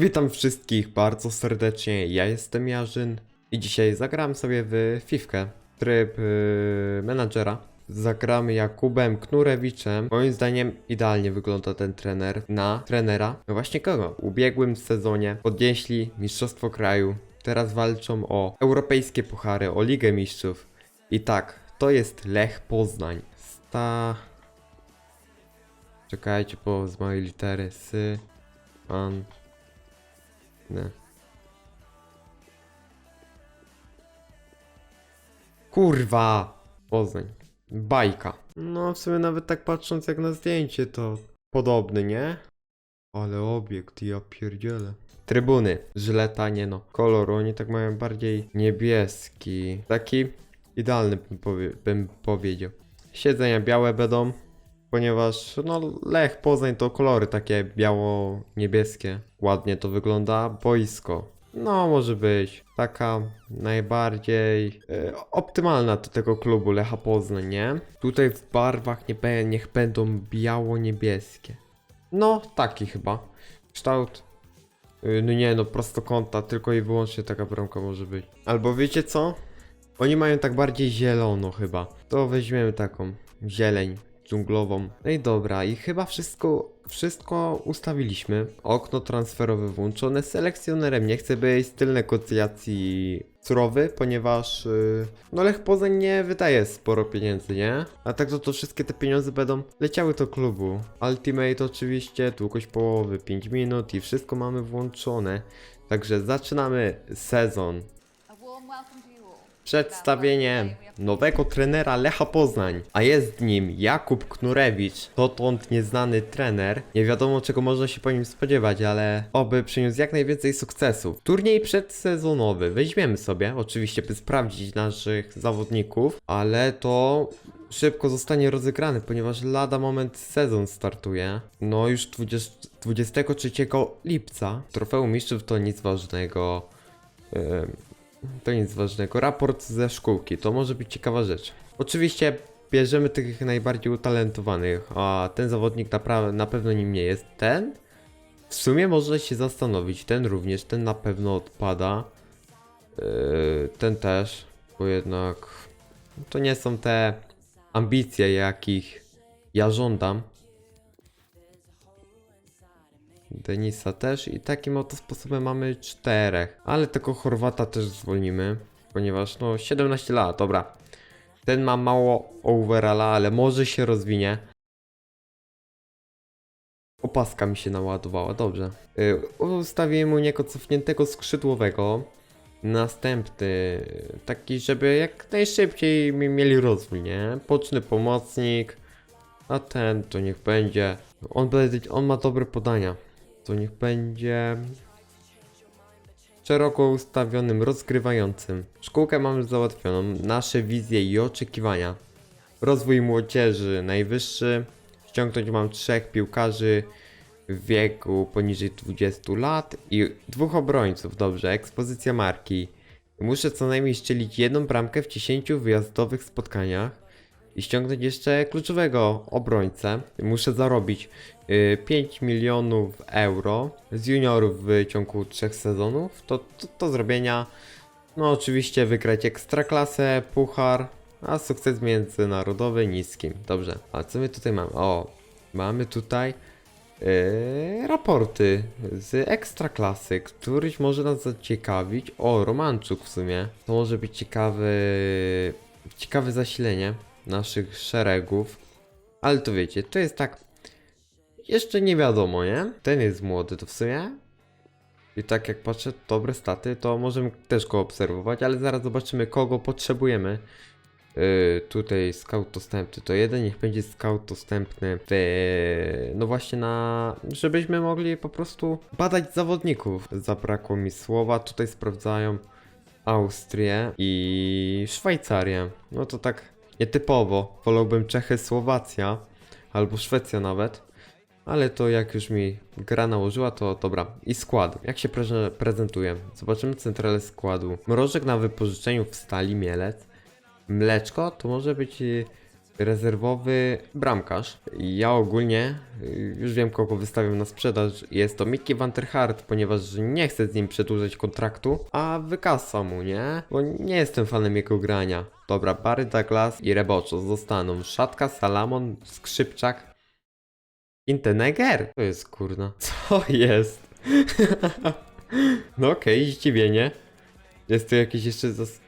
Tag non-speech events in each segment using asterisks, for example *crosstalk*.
Witam wszystkich bardzo serdecznie, ja jestem Jarzyn i dzisiaj zagram sobie w Fifkę, tryb yy, menadżera. Zagramy Jakubem Knurewiczem. Moim zdaniem idealnie wygląda ten trener na trenera. No właśnie kogo? W ubiegłym sezonie podnieśli Mistrzostwo Kraju. Teraz walczą o europejskie puchary, o Ligę Mistrzów. I tak, to jest Lech Poznań. Sta... Czekajcie, bo z małej litery. S... Pan... Kurwa! Poznań. Bajka. No, w sumie nawet tak patrząc jak na zdjęcie, to podobny, nie? Ale obiekt, ja pierdzielę. Trybuny. Żyleta, nie no. Kolor, oni tak mają bardziej niebieski. Taki idealny bym, powie bym powiedział. Siedzenia białe będą, ponieważ no Lech Poznań to kolory takie biało-niebieskie. Ładnie to wygląda. Boisko. No może być taka najbardziej e, optymalna do tego klubu Lecha Poznań, nie? Tutaj w barwach nie, be- niech będą biało-niebieskie. No taki chyba. Kształt y, no nie no, prostokąta, tylko i wyłącznie taka bramka może być. Albo wiecie co? Oni mają tak bardziej zielono chyba. To weźmiemy taką zieleń dżunglową. No i dobra, i chyba wszystko, wszystko ustawiliśmy. Okno transferowe włączone. Selekcjonerem nie chcę być styl negocjacji surowy, ponieważ yy, no Lech Poznań nie wydaje sporo pieniędzy, nie? A tak to, to wszystkie te pieniądze będą leciały do klubu. Ultimate oczywiście, długość połowy 5 minut i wszystko mamy włączone. Także zaczynamy sezon Przedstawienie nowego trenera Lecha Poznań, a jest nim Jakub Knurewicz, dotąd nieznany trener. Nie wiadomo czego można się po nim spodziewać, ale oby przyniósł jak najwięcej sukcesów. Turniej przedsezonowy weźmiemy sobie, oczywiście by sprawdzić naszych zawodników, ale to szybko zostanie rozegrany, ponieważ lada moment sezon startuje. No już 20, 23 lipca. Trofeum mistrzów to nic ważnego. Ym, to nic ważnego. Raport ze szkółki, to może być ciekawa rzecz. Oczywiście bierzemy tych najbardziej utalentowanych, a ten zawodnik naprawdę na pewno nim nie jest. Ten w sumie można się zastanowić, ten również, ten na pewno odpada. Yy, ten też, bo jednak to nie są te ambicje, jakich ja żądam. Denisa też i takim oto sposobem mamy czterech. Ale tego Chorwata też zwolnimy, ponieważ no 17 lat, dobra. Ten ma mało overalla, ale może się rozwinie. Opaska mi się naładowała, dobrze. Yy, mu niego cofniętego skrzydłowego. Następny, taki, żeby jak najszybciej mi mieli rozwój, nie? Poczny pomocnik. A ten to niech będzie. On, będzie, on ma dobre podania. Niech będzie. Szeroko ustawionym, rozgrywającym. Szkółkę mamy załatwioną. Nasze wizje i oczekiwania. Rozwój młodzieży najwyższy. Ściągnąć mam trzech piłkarzy w wieku poniżej 20 lat i dwóch obrońców. Dobrze, ekspozycja marki. Muszę co najmniej strzelić jedną bramkę w 10 wyjazdowych spotkaniach i ściągnąć jeszcze kluczowego obrońcę. Muszę zarobić y, 5 milionów euro z juniorów w ciągu 3 sezonów. To, to, to zrobienia. No oczywiście wygrać ekstraklasę, puchar, a sukces międzynarodowy niskim. Dobrze, a co my tutaj mamy? O, mamy tutaj yy, raporty z ekstraklasy, któryś może nas zaciekawić. O, Romanczuk w sumie. To może być ciekawy, ciekawe zasilenie naszych szeregów. Ale to wiecie, to jest tak. Jeszcze nie wiadomo, nie? Ten jest młody, to w sumie. I tak jak patrzę, dobre staty, to możemy też go obserwować, ale zaraz zobaczymy, kogo potrzebujemy. Yy, tutaj scout dostępny to jeden, niech będzie scout dostępny w, no właśnie na, żebyśmy mogli po prostu badać zawodników. Zabrakło mi słowa, tutaj sprawdzają Austrię i Szwajcarię. No to tak nietypowo, wolałbym Czechy, Słowacja albo Szwecja nawet. Ale to jak już mi gra nałożyła, to dobra. I skład. Jak się preże- prezentuje? Zobaczymy centralę składu. Mrożek na wypożyczeniu w stali Mielec. Mleczko to może być y, rezerwowy bramkarz. Ja ogólnie y, już wiem kogo wystawiam na sprzedaż. Jest to Mickey Van der Hart, ponieważ nie chcę z nim przedłużać kontraktu, a wykasa mu, nie? Bo nie jestem fanem jego grania. Dobra, Barry Douglas i Reboczo zostaną. Szatka, Salamon, Skrzypczak. Inteneger? To jest kurna. *laughs* Co jest? *laughs* no okej, zdziwienie. Jest tu jakieś jeszcze zas...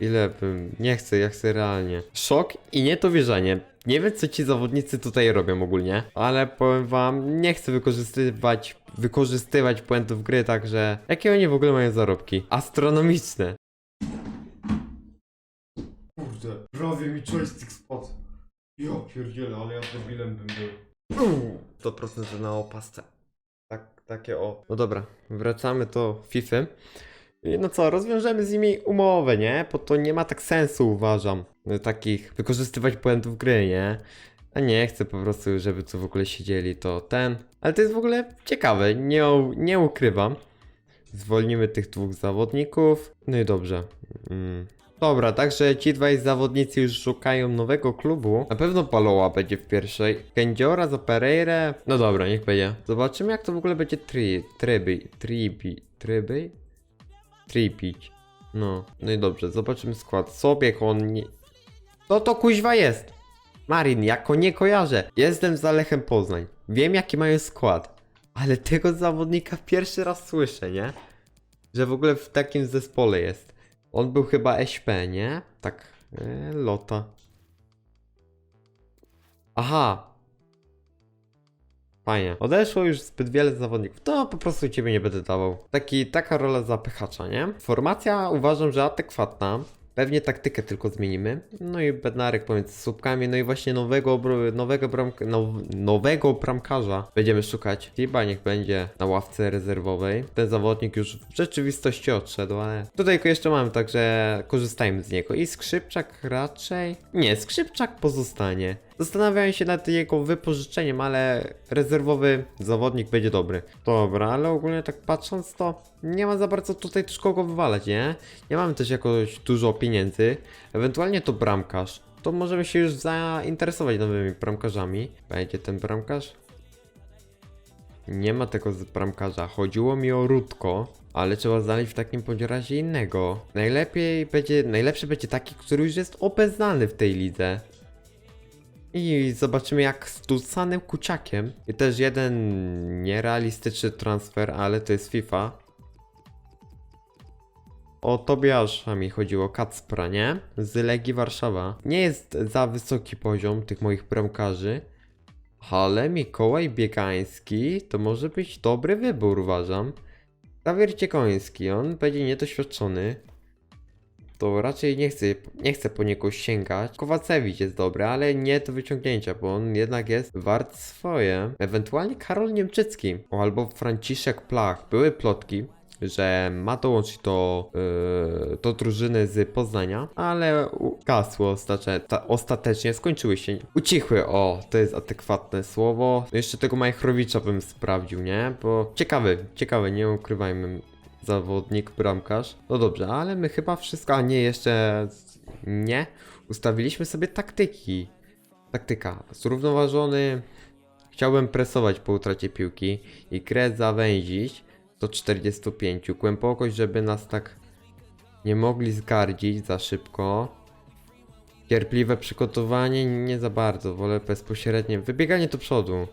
Ile bym... Nie chcę, ja chcę realnie. Szok i niedowierzanie. Nie wiem, co ci zawodnicy tutaj robią ogólnie, ale powiem wam, nie chcę wykorzystywać, wykorzystywać błędów gry, także jakie oni w ogóle mają zarobki? Astronomiczne. Kurde, prawie mi joystick spadł. Ja pierdzielę, ale ja debilem bym był. 100% że na opasce. Tak, takie o. No dobra, wracamy do FIFA. No co, rozwiążemy z nimi umowę, nie? Bo to nie ma tak sensu, uważam. y, Takich wykorzystywać błędów gry, nie? A nie chcę po prostu, żeby tu w ogóle siedzieli, to ten. Ale to jest w ogóle ciekawe, nie, nie ukrywam. Zwolnimy tych dwóch zawodników. No i dobrze. Mm. Dobra, także ci dwaj zawodnicy już szukają nowego klubu. Na pewno Paloła będzie w pierwszej. Kędziora za Pereira. No dobra, niech będzie. Zobaczymy jak to w ogóle będzie tri, tryby, tribi, tryby? Tripić. No, no i dobrze, zobaczymy skład. Sobiek on nie... Co to kuźwa jest? Marin, jako nie kojarzę. Jestem za Lechem Poznań. Wiem jaki mają skład. Ale tego zawodnika pierwszy raz słyszę, nie? Że w ogóle w takim zespole jest. On był chyba SP, nie? Tak. E, lota. Aha. Fajnie. Odeszło już zbyt wiele zawodników. To po prostu ciebie nie będę dawał. Taki, taka rola zapychacza, nie? Formacja uważam, że adekwatna. Pewnie taktykę tylko zmienimy. No i Bednarek pomiędzy słupkami. No i właśnie nowego, nowego, bramka, now, nowego bramkarza będziemy szukać. Tiba niech będzie na ławce rezerwowej. Ten zawodnik już w rzeczywistości odszedł, ale tutaj go jeszcze mamy, także korzystajmy z niego. I Skrzypczak raczej? Nie, Skrzypczak pozostanie. Zastanawiałem się nad jego wypożyczeniem, ale rezerwowy zawodnik będzie dobry. Dobra, ale ogólnie tak patrząc to nie ma za bardzo tutaj też kogo wywalać, nie? Nie mamy też jakoś dużo pieniędzy. Ewentualnie to bramkarz. To możemy się już zainteresować nowymi bramkarzami. Będzie ten bramkarz? Nie ma tego z bramkarza. Chodziło mi o Rutko, ale trzeba znaleźć w takim bądź razie innego. Najlepiej będzie, najlepszy będzie taki, który już jest obeznany w tej lidze. I zobaczymy jak z Dulcanem Kuciakiem. I też jeden nierealistyczny transfer, ale to jest FIFA. O Tobiasza mi chodziło, Kacpra, nie? Z Legii Warszawa. Nie jest za wysoki poziom tych moich bramkarzy. Ale Mikołaj Biegański to może być dobry wybór, uważam. Javier Ciekoński, on będzie niedoświadczony. To raczej nie chcę, nie chcę po niego sięgać. Kowacewicz jest dobry, ale nie do wyciągnięcia, bo on jednak jest wart swoje. Ewentualnie Karol Niemczycki o, albo Franciszek Plach. Były plotki, że ma dołączyć do, yy, do drużyny z Poznania, ale gasło ostatecznie, ta, ostatecznie, skończyły się. Ucichły, o, to jest adekwatne słowo. Jeszcze tego Majchrowicza bym sprawdził, nie? Bo ciekawy, ciekawy, nie ukrywajmy zawodnik, bramkarz. No dobrze, ale my chyba wszystko, a nie, jeszcze nie. Ustawiliśmy sobie taktyki. Taktyka. Zrównoważony. Chciałbym presować po utracie piłki i grę zawęzić do 45. Głębokość, żeby nas tak nie mogli zgardzić za szybko. Cierpliwe przygotowanie nie za bardzo, wolę bezpośrednie. Wybieganie do przodu.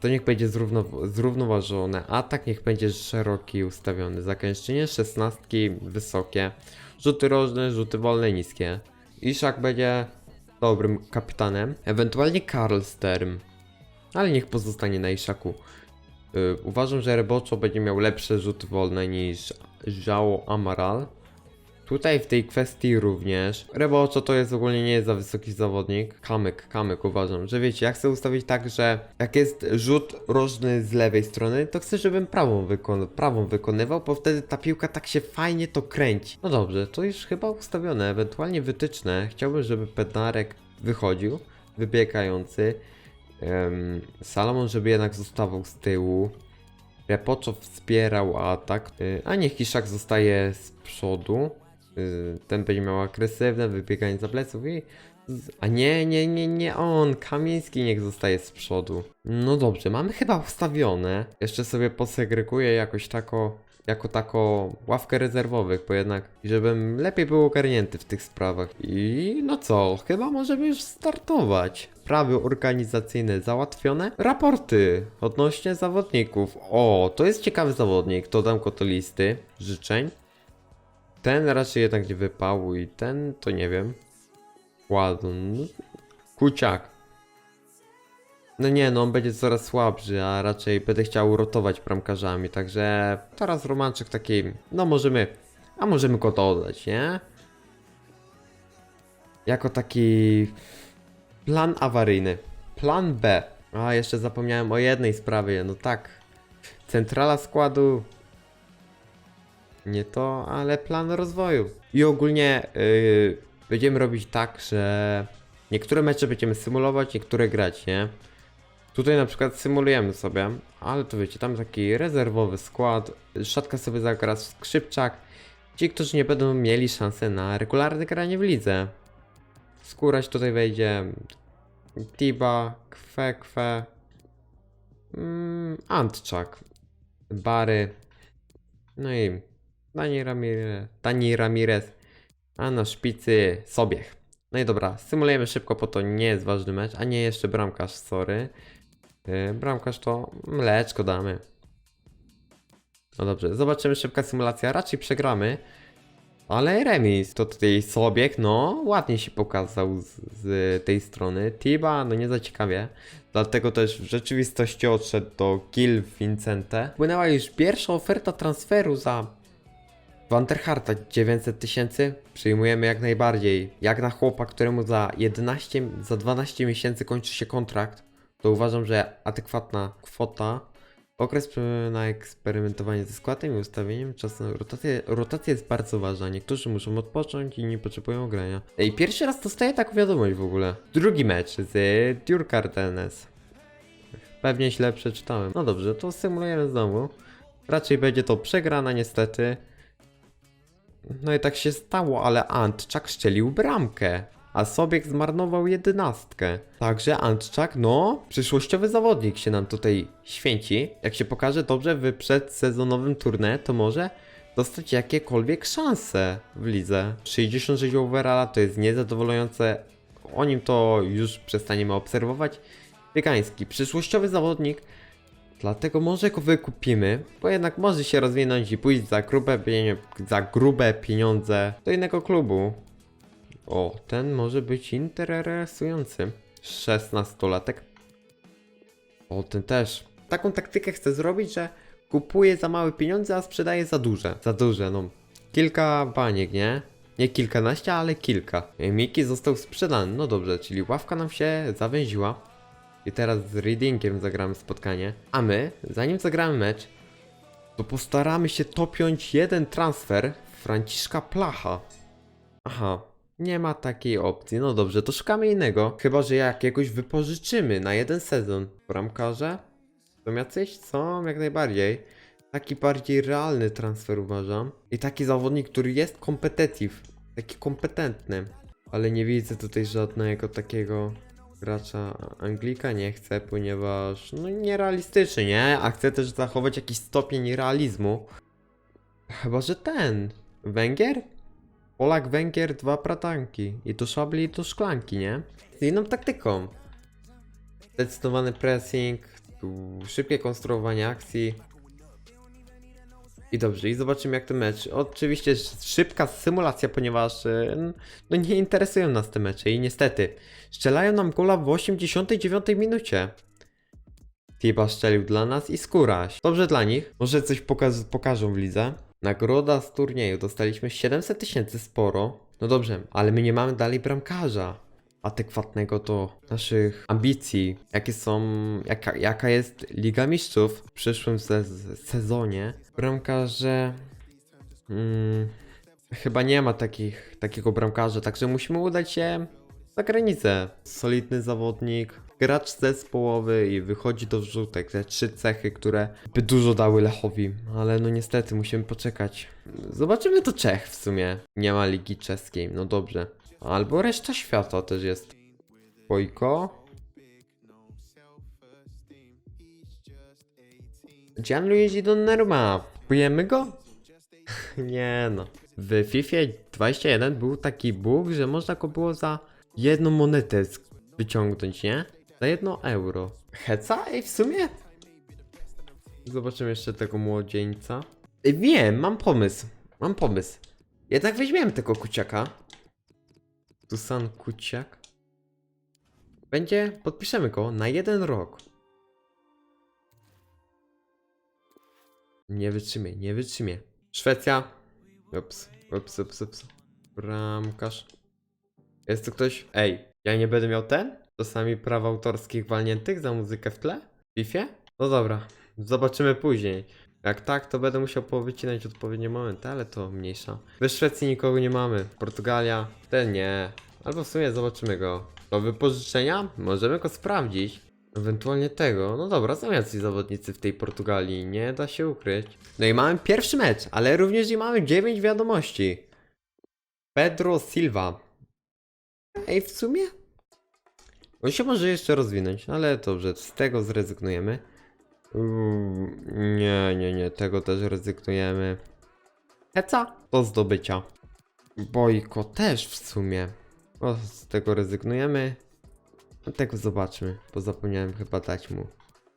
To niech będzie zrówno, zrównoważone. Atak niech będzie szeroki ustawiony. Zagęszczenie szesnastki wysokie. Rzuty rożne, rzuty wolne niskie. Iszak będzie dobrym kapitanem. Ewentualnie Karlsterm. Ale niech pozostanie na Iszaku. Yy, uważam, że Reboczo będzie miał lepsze rzuty wolne niż Żało Amaral. Tutaj w tej kwestii również. Reboczo to jest ogólnie nie jest za wysoki zawodnik. Kamyk, kamyk uważam, że wiecie, ja chcę ustawić tak, że jak jest rzut rożny z lewej strony, to chcę, żebym prawą, wykon prawą wykonywał, bo wtedy ta piłka tak się fajnie to kręci. No dobrze, to już chyba ustawione, ewentualnie wytyczne. Chciałbym, żeby Pednarek wychodził, wybiegający. Em, Salomon, żeby jednak zostawał z tyłu. Repoczo wspierał atak, y, a niech Kiszak zostaje z przodu. Y, ten będzie miał agresywne wybieganie za pleców i... A nie, nie, nie, nie on, Kamiński niech zostaje z przodu. No dobrze, mamy chyba ustawione. Jeszcze sobie posegreguję jakoś tako, jako tako ławkę rezerwowych, bo jednak, żebym lepiej był ogarnięty w tych sprawach. I no co, chyba możemy już startować. Sprawy organizacyjne załatwione. Raporty odnośnie zawodników. O, to jest ciekawy zawodnik. Dodam go do listy życzeń. Ten raczej jednak nie wypał i ten to nie wiem. Ładun. Kuciak. No nie, no on będzie coraz słabszy, a raczej będę chciał rotować bramkarzami, także teraz romanczyk taki, no możemy, a możemy go dodać, nie? Jako taki plan awaryjny. Plan B. A, jeszcze zapomniałem o jednej sprawie, no tak. Centrala składu. Nie to, ale plan rozwoju. I ogólnie yy, będziemy robić tak, że niektóre mecze będziemy symulować, niektóre grać, nie? Tutaj na przykład symulujemy sobie, ale to wiecie, tam taki rezerwowy skład, Szatka sobie zagra skrzypczak. Ci, którzy nie będą mieli szansy na regularne granie w lidze. Skórać tutaj wejdzie Tiba, Kwe, Kwe, mm, Antczak, Bary, no i Dani Ramirez, Dani Ramirez, a na szpicy Sobiech. No i dobra, symulujemy szybko, bo to nie jest ważny mecz, a nie jeszcze bramkarz, sorry. Yy, bramkarz to mleczko damy. No dobrze, zobaczymy szybka symulacja, raczej przegramy. Ale remis, to tutaj Sobiek, no ładnie się pokazał z, z tej strony. Tiba, no nie za ciekawie. Dlatego też w rzeczywistości odszedł do Gil Vincente. Płynęła już pierwsza oferta transferu za Wanderharta 900 tysięcy. Przyjmujemy jak najbardziej. Jak na chłopa, któremu za 11, za 12 miesięcy kończy się kontrakt, to uważam, że adekwatna kwota. Okres e, na eksperymentowanie ze składem i ustawieniem czasu na. Rotacja jest bardzo ważna. Niektórzy muszą odpocząć, inni potrzebują grania. Ej, pierwszy raz dostaję taką wiadomość w ogóle. Drugi mecz z Durkardenes. Pewnie źle przeczytałem. No dobrze, to symulujemy znowu. Raczej będzie to przegrana niestety. No i tak się stało, ale Antczak szczelił bramkę. A Sobiek zmarnował jedenastkę. Także Antczak, no, przyszłościowy zawodnik się nam tutaj święci. Jak się pokaże dobrze w przedsezonowym turnie, to może dostać jakiekolwiek szanse w lidze. 66 overalla to jest niezadowalające. O nim to już przestaniemy obserwować. Biegański, przyszłościowy zawodnik, Dlatego może go wykupimy, bo jednak może się rozwinąć i pójść za grube, za grube pieniądze do innego klubu. O, ten może być interesujący. 16-latek. O, ten też. Taką taktykę chcę zrobić, że kupuję za małe pieniądze, a sprzedaję za duże. Za duże, no. Kilka baniek, nie? Nie kilkanaście, ale kilka. Miki został sprzedany, no dobrze, czyli ławka nam się zawęziła. I teraz z Readingiem zagramy spotkanie. A my, zanim zagramy mecz, to postaramy się topiąć jeden transfer Franciszka Placha. Aha, nie ma takiej opcji. No dobrze, to szukamy innego. Chyba, że jakiegoś wypożyczymy na jeden sezon. Bramkarze? Są jacyś? Są, jak najbardziej. Taki bardziej realny transfer uważam. I taki zawodnik, który jest competitive. Taki kompetentny. Ale nie widzę tutaj żadnego takiego gracza Anglika nie chcę, ponieważ no nierealistyczny, nie? A chcę też zachować jakiś stopień realizmu. Chyba, że ten. Węgier? Polak, Węgier, dwa pratanki. I to szabli, i to szklanki, nie? Z inną taktyką. Zdecydowany pressing, szybkie konstruowanie akcji. I dobrze, i zobaczymy jak ten mecz. Oczywiście szybka symulacja, ponieważ e, no nie interesują nas te mecze i niestety strzelają nam gola w 89 minucie. Tiba strzelił dla nas i Skóraś. Dobrze dla nich, może coś pokaz pokażą w lidze. Nagroda z turnieju, dostaliśmy 700 tysięcy, sporo. No dobrze, ale my nie mamy dalej bramkarza adekwatnego do naszych ambicji, jakie są, jaka, jaka jest Liga Mistrzów w przyszłym se sezonie. Bramkarze... Mm, chyba nie ma takich, takiego bramkarza, także musimy udać się za granicę. Solidny zawodnik, gracz zespołowy i wychodzi do wrzutek. Te trzy cechy, które by dużo dały Lechowi. Ale no niestety musimy poczekać. Zobaczymy to Czech w sumie. Nie ma ligi czeskiej, no dobrze. Albo reszta świata też jest. Bojko. Gianluigi Donnarumma. Kupujemy go? *laughs* Nie no. W FIFA 21 był taki bóg, że można go było za jedną monetę wyciągnąć, nie? Za jedno euro. Heca? Ej, w sumie? Zobaczymy jeszcze tego młodzieńca. Wiem, mam pomysł. Mam pomysł. Jednak weźmiemy tego kuciaka. Tusan Kuciak. Będzie, podpiszemy go na jeden rok. Nie wytrzymie, nie wytrzymie. Szwecja. Ups, ups, ups, ups. Bramkarz. Jest tu ktoś? Ej, ja nie będę miał ten? Czasami praw autorskich walniętych za muzykę w tle? W FIFA? No dobra, zobaczymy później. Jak tak, to będę musiał powycinać odpowiednie momenty, ale to mniejsza. We Szwecji nikogo nie mamy. Portugalia? Ten nie. Albo w sumie zobaczymy go. Do wypożyczenia? Możemy go sprawdzić. Ewentualnie tego. No dobra, są jacyś zawodnicy w tej Portugalii, nie da się ukryć. No i mamy pierwszy mecz, ale również i mamy 9 wiadomości. Pedro Silva. Ej, w sumie? On się może jeszcze rozwinąć, ale dobrze, z tego zrezygnujemy. Uuu, nie, nie, nie, tego też rezygnujemy. Heca? Do zdobycia. Bojko też w sumie. O, z tego rezygnujemy. No tego zobaczmy, bo zapomniałem chyba dać mu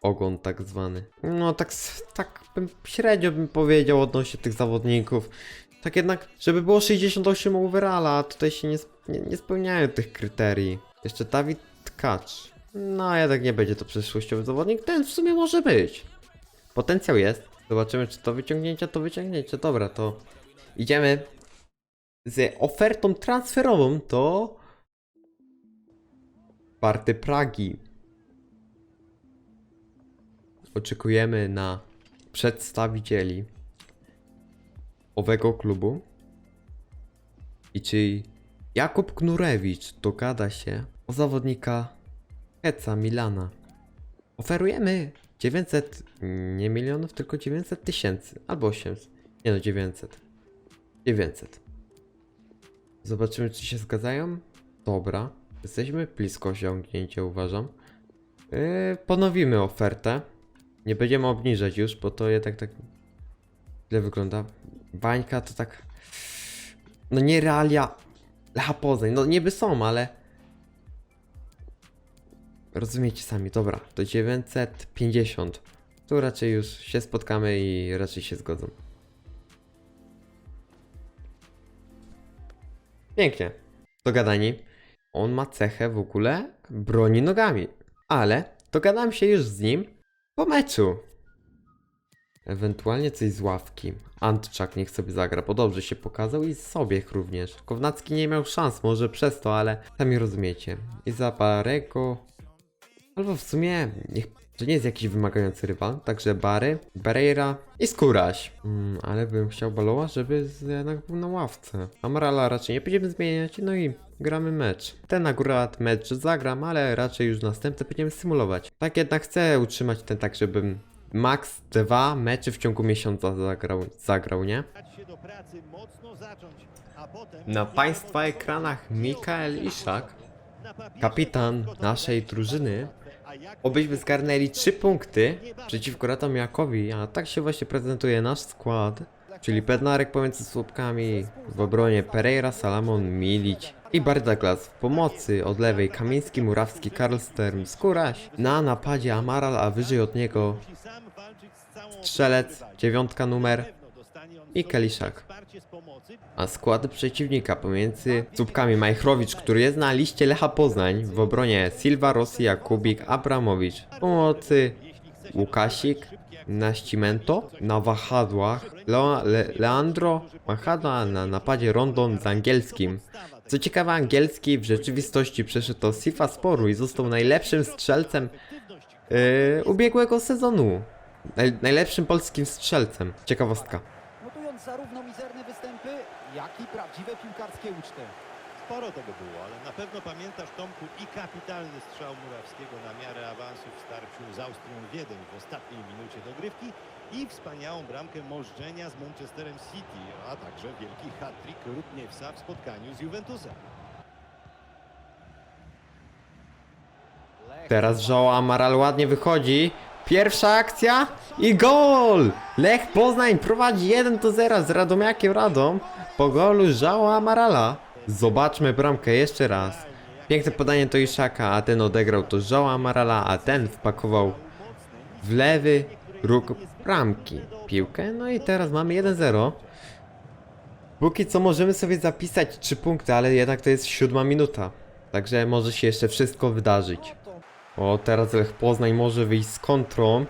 ogon tak zwany. No tak, tak bym średnio bym powiedział odnośnie tych zawodników. Tak jednak, żeby było 68 overalla, a tutaj się nie, nie, nie spełniają tych kryterii. Jeszcze Dawid Tkacz. No jednak nie będzie to przyszłościowy zawodnik, ten w sumie może być. Potencjał jest. Zobaczymy czy to wyciągnięcie, to wyciągnięcie. Dobra, to idziemy z ofertą transferową do Sparty Pragi. Oczekujemy na przedstawicieli owego klubu. I czy Jakub Knurewicz dogada się o zawodnika Heca Milana. Oferujemy 900, nie milionów, tylko 900 tysięcy, albo 800. Nie no, 900. 900. Zobaczymy, czy się zgadzają. Dobra, jesteśmy blisko osiągnięcia, uważam. Yy, ponowimy ofertę. Nie będziemy obniżać już, bo to jednak tak źle wygląda. Bańka to tak... No nie realia Lecha Poznań. No niby są, ale... Rozumiecie sami, dobra, to 950. Tu raczej już się spotkamy i raczej się zgodzą. Pięknie. Dogadani. On ma cechę w ogóle broni nogami. Ale dogadam się już z nim po meczu. Ewentualnie coś z ławki. Antczak niech sobie zagra, bo dobrze się pokazał i Sobiech również. Kownacki nie miał szans, może przez to, ale sami rozumiecie. I za Barego... Albo w sumie, niech to nie jest jakiś wymagający rywal, także Bary, Barreira i Skóraś. Mm, ale bym chciał Baloła, żeby jednak był na ławce. Amarala raczej nie będziemy zmieniać, no i gramy mecz. Ten akurat mecz zagram, ale raczej już następny będziemy symulować. Tak jednak chcę utrzymać ten tak, żebym max dwa mecze w ciągu miesiąca zagrał, zagrał nie? Na Państwa ekranach Mikael Iszak, kapitan naszej drużyny, Obyśmy zgarnęli 3 punkty przeciwko Radomiakowi, a tak się właśnie prezentuje nasz skład. Czyli Bednarek pomiędzy słupkami, w obronie Pereira, Salamon, Milić i Bardaglas w pomocy od lewej Kamiński, Murawski, Karlstern, Skóraś. Na napadzie Amaral, a wyżej od niego Strzelec, dziewiątka numer Na pewno dostanie on i pomocy. A skład przeciwnika pomiędzy słupkami Majchrowicz, który jest na liście Lecha Poznań, w obronie Silva, Rossi, Jakubik, Abramowicz. Pomocy Łukasik, Nascimento, na wahadłach Leo, Le, Leandro Machado, na napadzie Rondon z angielskim. Co ciekawe, angielski w rzeczywistości przeszedł do Sifa Sporu i został najlepszym strzelcem yy, ubiegłego sezonu. Naj, najlepszym polskim strzelcem. Ciekawostka. Zarówno mizerne występy, jak i prawdziwe piłkarskie uczty. Sporo tego było, ale na pewno pamiętasz Tomku i kapitalny strzał Murawskiego na miarę awansu w starciu z Austrią Wiedeń w ostatniej minucie dogrywki i wspaniałą bramkę możdżenia z Manchesterem City, a także wielki hat-trick Rutniewsa w spotkaniu z Juventusem. Teraz Joao Amaral ładnie wychodzi. Pierwsza akcja i gol! Lech Poznań prowadzi 1 do 0 z Radomiakiem Radom po golu Joao Amarala. Zobaczmy bramkę jeszcze raz. Piękne podanie to Iszaka, a ten odegrał to Joao Amarala, a ten wpakował w lewy róg bramki piłkę. No i teraz mamy 1-0. Póki co możemy sobie zapisać 3 punkty, ale jednak to jest siódma minuta. Także może się jeszcze wszystko wydarzyć. O, teraz Lech Poznań może wyjść z kontrą.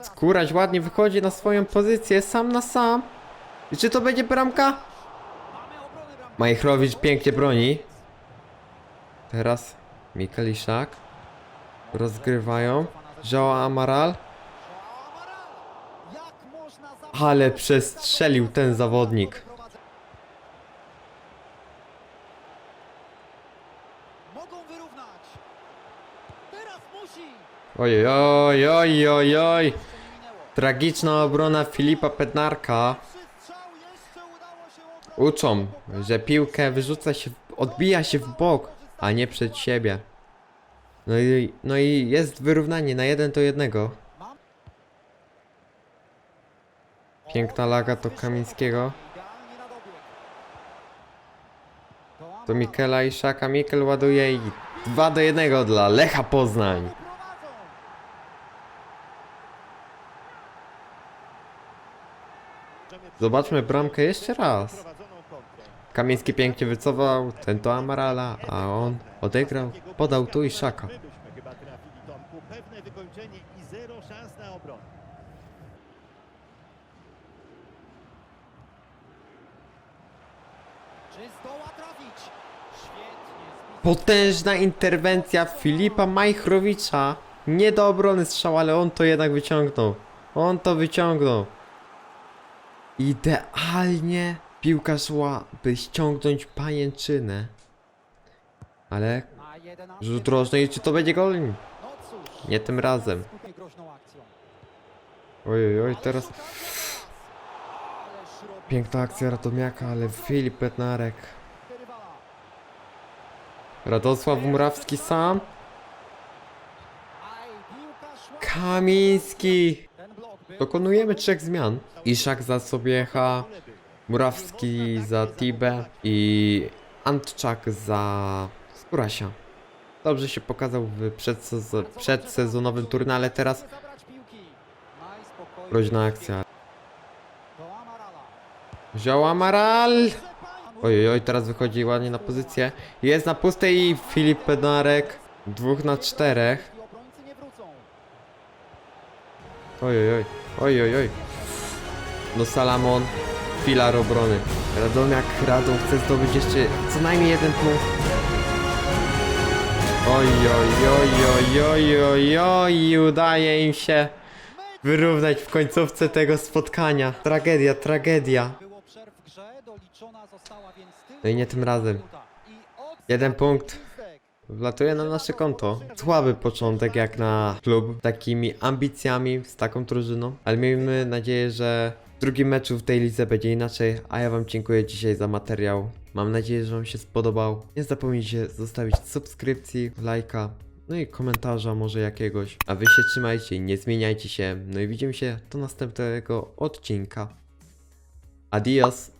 Skórać ładnie wychodzi na swoją pozycję, sam na sam. I czy to będzie bramka? Majchrowicz pięknie broni. Teraz Mikel Iszak. Rozgrywają. Joao Amaral. Ale przestrzelił ten zawodnik. Mogą wyrównać. Teraz musi. Oj, oj, oj, oj, oj. Tragiczna obrona Filipa Pednarka. Uczą, że piłkę wyrzuca się, odbija się w bok, a nie przed siebie. No i, no i jest wyrównanie na jeden do jednego. Piękna laga to Kamińskiego. Idealnie na dobieg. To. Mikela i Szaka. Mikel ładuje i 2 do 1 dla Lecha Poznań. Zobaczmy bramkę jeszcze raz. Kamiński pięknie wycofał, ten to Amarala, a on odegrał, podał tu i Szaka. My byśmy chyba trafili Tomku. Pewne wykończenie i zero szans na obronę. Czy zdoła trafić? Świetnie. zbity. Potężna interwencja Filipa Majchrowicza. Nie do obrony strzał, ale on to jednak wyciągnął. On to wyciągnął. Idealnie piłka szła, by ściągnąć pajęczynę. Ale Na 11. rzut rożny i czy to będzie gol? Nie tym razem. Oj, oj, teraz piękna akcja Radomiaka, ale Filip Bednarek. Radosław Murawski sam. Kamiński. Dokonujemy trzech zmian. Iszak za Sobiecha, Murawski za Tibę i Antczak za Skurasia. Dobrze się pokazał w przedsezo- przedsezonowym teraz Zabrać piłki. Najspokojniej. groźna akcja. Do Amarala. Ojej, oj, teraz wychodzi ładnie na pozycję. Jest na pustej Filip Bednarek. Dwóch na czterech. Wrócą. Ojej, oj, ojej, oj. No Salamon, filar obrony. Radomiak Radom chce zdobyć jeszcze co najmniej jeden punkt. Oj, oj, oj, oj, oj, oj, oj, udaje im się wyrównać w końcówce tego spotkania. Tragedia, tragedia. No i nie tym razem. Jeden punkt wlatuje na nasze konto. Słaby początek jak na klub, takimi ambicjami, z taką drużyną, ale miejmy nadzieję, że w drugim meczu w tej lidze będzie inaczej, a ja wam dziękuję dzisiaj za materiał. Mam nadzieję, że wam się spodobał. Nie zapomnijcie zostawić subskrypcji, lajka, no i komentarza może jakiegoś. A wy się trzymajcie, nie zmieniajcie się, no i widzimy się do następnego odcinka. Adios!